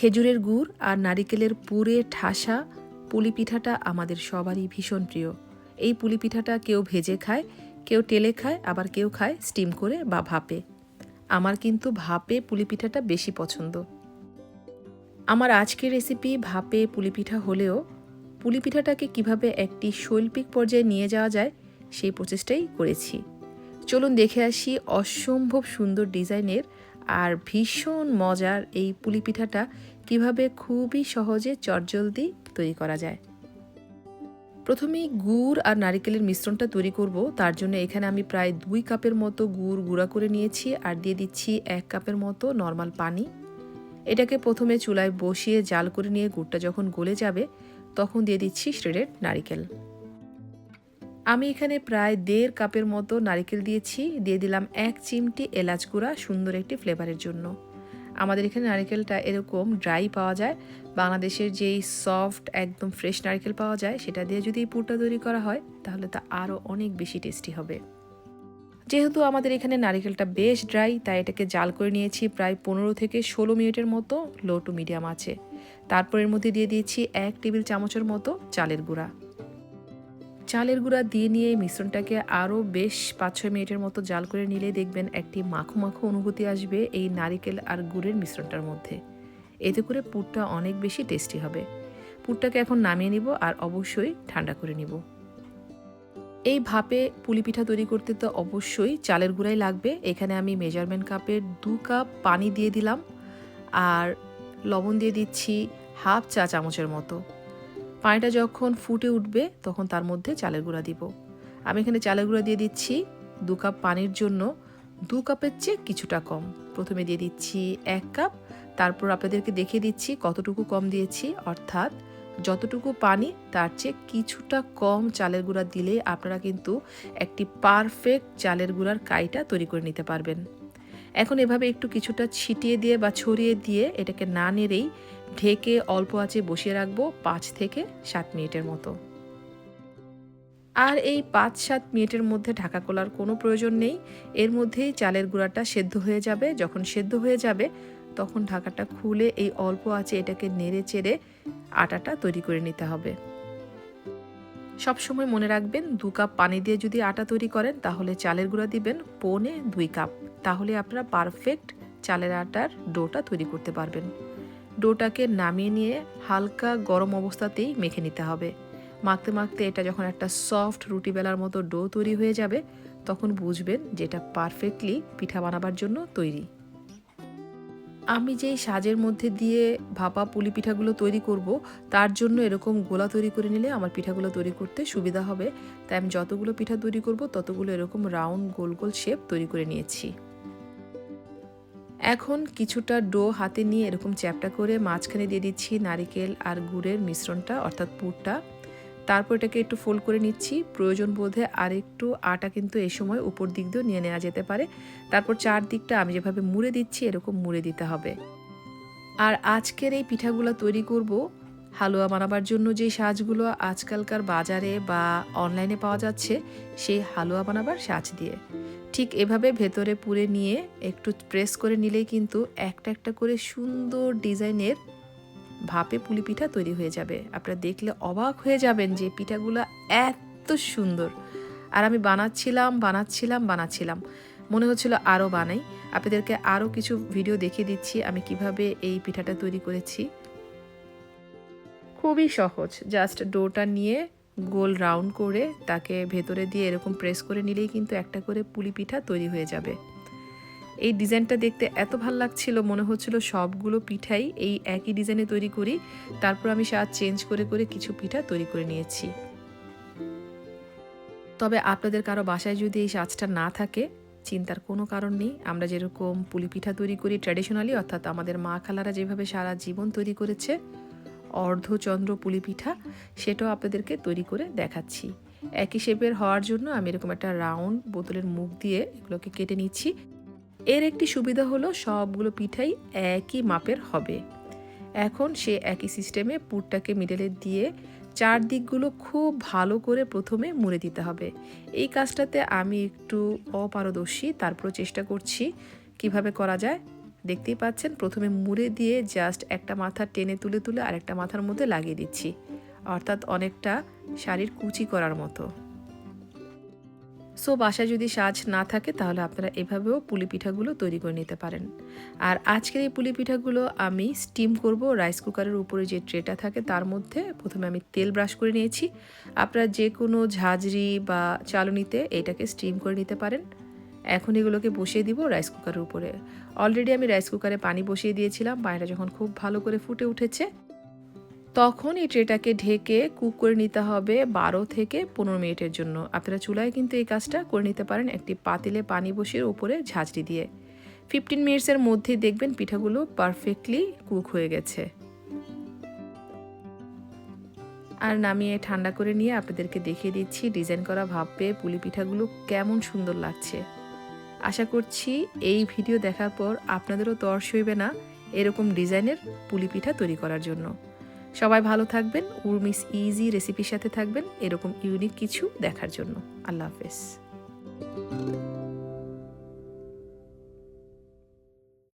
খেজুরের গুড় আর নারিকেলের পুরে ঠাসা পুলি পিঠাটা আমাদের সবারই ভীষণ প্রিয়। এই পুলি পিঠাটা কেউ ভেজে খায়, কেউ টেলে খায়, আবার কেউ খায় স্টিম করে বা ভাপে। আমার কিন্তু ভাপে পুলি পিঠাটা বেশি পছন্দ। আমার আজকের রেসিপি ভাপে পুলি পিঠা হলেও পুলি পিঠাটাকে কীভাবে একটি শৈল্পিক পর্যায়ে নিয়ে যাওয়া যায় সেই প্রচেষ্টাই করেছি। চলুন দেখে আসি অসম্ভব সুন্দর ডিজাইনের আর ভীষণ মজার এই পুলি পিঠাটা কীভাবে খুবই সহজে চটজলদি তৈরি করা যায়। প্রথমেই গুড় আর নারিকেলের মিশ্রণটা তৈরি করব, তার জন্য এখানে আমি প্রায় দুই কাপের মতো গুড় গুঁড়া করে নিয়েছি আর দিয়ে দিচ্ছি এক কাপের মতো নর্মাল পানি। এটাকে প্রথমে চুলায় বসিয়ে জাল করে নিয়ে গুড়টা যখন গলে যাবে, তখন দিয়ে দিচ্ছি শ্রেডেড নারিকেল। আমি এখানে প্রায় দেড় কাপের মতো নারিকেল দিয়েছি, দিয়ে দিলাম এক চিমটি এলাচ গুঁড়া সুন্দর একটি ফ্লেভারের জন্য। আমাদের এখানে নারিকেলটা এরকম ড্রাই পাওয়া যায়। বাংলাদেশের যেই সফট একদম ফ্রেশ নারকেল পাওয়া যায়, সেটা দিয়ে যদি এই পুরটা তৈরি করা হয়, তাহলে তা আরও অনেক বেশি টেস্টি হবে। যেহেতু আমাদের এখানে নারিকেলটা বেশ ড্রাই তাই এটাকে জাল করে নিয়েছি প্রায় পনেরো থেকে ষোলো মিনিটের মতো লো টু মিডিয়াম আছে। তারপর এর মধ্যে দিয়ে দিয়েছি এক টেবিল চামচের মতো চালের গুঁড়া। চালের গুঁড়া দিয়ে নিয়ে মিশ্রণটাকে আরও বেশ পাঁচ ছয় মিনিটের মতো জাল করে নিলে দেখবেন একটি মাখো মাখো অনুভূতি আসবে এই নারিকেল আর গুড়ের মিশ্রণটার মধ্যে। এতে করে পুরটা অনেক বেশি টেস্টি হবে। পুরটাকে এখন নামিয়ে নিব আর অবশ্যই ঠান্ডা করে নিব। এই ভাপে পুলি পিঠা তৈরি করতে তো অবশ্যই চালের গুঁড়াই লাগবে। এখানে আমি মেজারমেন্ট কাপের দু কাপ পানি দিয়ে দিলাম। আর লবণ দিয়ে দিচ্ছি হাফ চা চামচের মতো। পানিটা যখন ফুটে উঠবে, তখন তার মধ্যে চালের গুঁড়া দিব। আমি এখানে চালের গুঁড়া দিয়ে দিচ্ছি দু কাপ পানির জন্য। দু কাপের চেয়ে কিছুটা কম। প্রথমে দিয়ে দিচ্ছি এক কাপ। তারপর আপনাদেরকে দেখিয়ে দিচ্ছি কতটুকু কম দিয়েছি। অর্থাৎ যতটুকু পানি, তার চেয়ে কিছুটা কম চালের গুঁড়া দিলে আপনারা কিন্তু একটি পারফেক্ট চালের গুঁড়ার কাইটা তৈরি করে নিতে পারবেন। এখন এভাবে একটু কিছুটা ছিটিয়ে দিয়ে বা ছড়িয়ে দিয়ে এটাকে না নেড়েই ঢেকে অল্প আঁচে বসিয়ে রাখব পাঁচ থেকে সাত মিনিটের মতো। আর এই পাঁচ সাত মিনিটের মধ্যে ঢাকা খোলার কোনো প্রয়োজন নেই। এর মধ্যেই চালের গুঁড়াটা সেদ্ধ হয়ে যাবে। যখন সেদ্ধ হয়ে যাবে, তখন ঢাকাটা খুলে এই অল্প আছে এটাকে নেড়ে চেড়ে আটাটা তৈরি করে নিতে হবে। সবসময় মনে রাখবেন, দু কাপ পানি দিয়ে যদি আটা তৈরি করেন, তাহলে চালের গুঁড়া দিবেন পৌনে দুই কাপ। তাহলে আপনারা পারফেক্ট চালের আটার ডোটা তৈরি করতে পারবেন। ডোটাকে নামিয়ে নিয়ে হালকা গরম অবস্থাতেই মেখে নিতে হবে। মাখতে মাখতে এটা যখন একটা সফট রুটি বেলার মতো ডো তৈরি হয়ে যাবে, তখন বুঝবেন যে এটা পারফেক্টলি পিঠা বানাবার জন্য তৈরি। আমি যেই সাজের মধ্যে দিয়ে ভাপা পুলি পিঠাগুলো তৈরি করব, তার জন্য এরকম গোলা তৈরি করে নিলে আমার পিঠাগুলো তৈরি করতে সুবিধা হবে। তাই আমি যতগুলো পিঠা তৈরি করব, ততগুলো এরকম রাউন্ড গোল গোল শেপ তৈরি করে নিয়েছি। এখন কিছুটা ডো হাতে নিয়ে এরকম চ্যাপটা করে মাঝখানে দিয়ে দিচ্ছি নারিকেল আর গুড়ের মিশ্রণটা, অর্থাৎ পুরটা। তারপর এটাকে একটু ফোল্ড করে নিচ্ছি। প্রয়োজন বোধে আর একটু আটা কিন্তু এই সময় উপর দিক দিয়েও নিয়ে নেওয়া যেতে পারে। তারপর চার দিকটা আমি যেভাবে মুড়ে দিচ্ছি, এরকম মুড়ে দিতে হবে। আর আজকের এই পিঠাগুলো তৈরি করব হালুয়া বানাবার জন্য যে সাজগুলো আজকালকার বাজারে বা অনলাইনে পাওয়া যাচ্ছে, সেই হালুয়া বানাবার সাজ দিয়ে। ঠিক এভাবে ভেতরে পুরে নিয়ে একটু প্রেস করে নিলেই কিন্তু একটা একটা করে সুন্দর ডিজাইনের ভাপে পুলি পিঠা তৈরি হয়ে যাবে। আপনারা দেখলে অবাক হয়ে যাবেন যে পিঠাগুলো এত সুন্দর। আর আমি বানাচ্ছিলাম বানাচ্ছিলাম বানাচ্ছিলাম। মনে হচ্ছিল আরও বানাই। আপনাদেরকে আরও কিছু ভিডিও দেখিয়ে দিচ্ছি আমি কীভাবে এই পিঠাটা তৈরি করেছি। খুবই সহজ। জাস্ট ডোটা নিয়ে গোল রাউন্ড করে তাকে ভেতরে দিয়ে এরকম প্রেস করে নিলেই কিন্তু একটা করে পুলি পিঠা তৈরি হয়ে যাবে। এই ডিজাইনটা দেখতে এত ভালো লাগছিল, মনে হচ্ছিল সবগুলো পিঠাই এই একই ডিজাইনে তৈরি করি, তারপর আমি স্বাদ চেঞ্জ করে করে কিছু পিঠা তৈরি করে নিয়েছি। তবে আপনাদের কারও বাসায় যদি এই সাজটা না থাকে, চিন্তার কোনো কারণ নেই, আমরা যেরকম পুলি পিঠা তৈরি করি ট্র্যাডিশনালি অর্থাৎ আমাদের মা খালারা যেভাবে সারা জীবন তৈরি করেছে অর্ধচন্দ্র পুলি পিঠা সেটাও আপনাদেরকে তৈরি করে দেখাচ্ছি। একই শেপের হওয়ার জন্য আমি এরকম একটা রাউন্ড বোতলের মুখ দিয়ে এগুলোকে কেটে নিচ্ছি। এর একটি সুবিধা হলো সবগুলো পিঠাই একই মাপের হবে। এখন সে একই সিস্টেমে পুরটাকে মিডলে দিয়ে চার দিকগুলো খুব ভালো করে প্রথমে মুড়ে দিতে হবে। এই কাজটাতে আমি একটু অপারদর্শী তারপর চেষ্টা করছি কীভাবে করা যায়। দেখতেই পাচ্ছেন, প্রথমে মুড়ে দিয়ে জাস্ট একটা মাথা টেনে তুলে তুলে আরেকটা মাথার মধ্যে লাগিয়ে দিচ্ছি। অর্থাৎ অনেকটা শাড়ির কুচি করার মতো। সো বাসায় যদি সাজ না থাকে, তাহলে আপনারা এভাবেও পুলি পিঠাগুলো তৈরি করে নিতে পারেন। আর আজকের এই পুলি পিঠাগুলো আমি স্টিম করব। রাইস কুকারের উপরে যে ট্রেটা থাকে, তার মধ্যে প্রথমে আমি তেল ব্রাশ করে নিয়েছি। আপনারা যে কোনো ঝাঁঝরি বা চালনিতে এটাকে স্টিম করে নিতে পারেন। এখন এগুলোকে বসিয়ে দিব রাইস কুকারের উপরে। অলরেডি আমি রাইস কুকারে পানি বসিয়ে দিয়েছিলাম, পানিটা যখন খুব ভালো করে ফুটে উঠেছে, তখন এই ট্রেটাকে ঢেকে কুক করে নিতে হবে বারো থেকে পনেরো মিনিটের জন্য। আপনারা চুলায় কিন্তু এই কাজটা করে নিতে পারেন একটি পাতিলে পানি বসিয়ে উপরে ঝাঁঝরি দিয়ে। ফিফটিন মিনিটসের মধ্যেই দেখবেন পিঠাগুলো পারফেক্টলি কুক হয়ে গেছে। আর নামিয়ে ঠান্ডা করে নিয়ে আপনাদেরকে দেখিয়ে দিচ্ছি ডিজাইন করা ভাববে পুলি পিঠাগুলো কেমন সুন্দর লাগছে। আশা করছি এই ভিডিও দেখার পর আপনাদেরও তর্স হইবে না এরকম ডিজাইনের পুলি পিঠা তৈরি করার জন্য। সবাই ভালো থাকবেন, উর্মিস ইজি রেসিপির সাথে থাকবেন, এরকম ইউনিক কিছু দেখার জন্য। আল্লাহ হাফেজ।